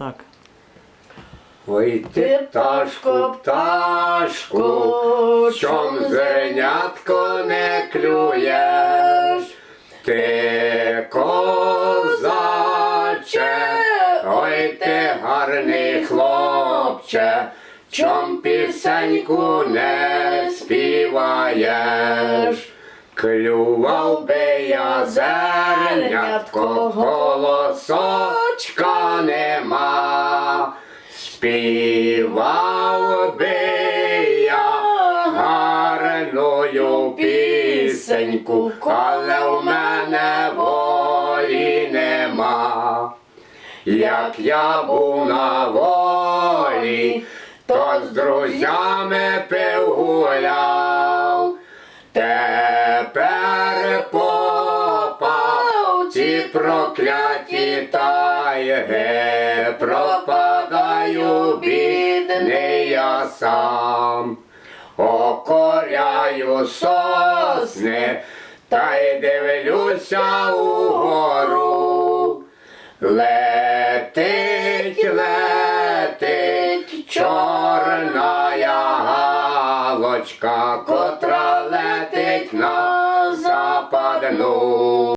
Так. Ой ти пташко, пташко, чом зернятко не клюєш, ти козаче, ой ти гарний хлопче, чом пісеньку не співаєш. Клював би я зернятко, голосочка нема. Співав би я гарною пісеньку, але у мене волі нема. Як я був на волі, то з друзями пив гуляв. Прокляті тайги, пропадаю бідний я сам, окоряю сосни, та й дивлюся угору. Летить, летить чорна галочка, котра летить на западну.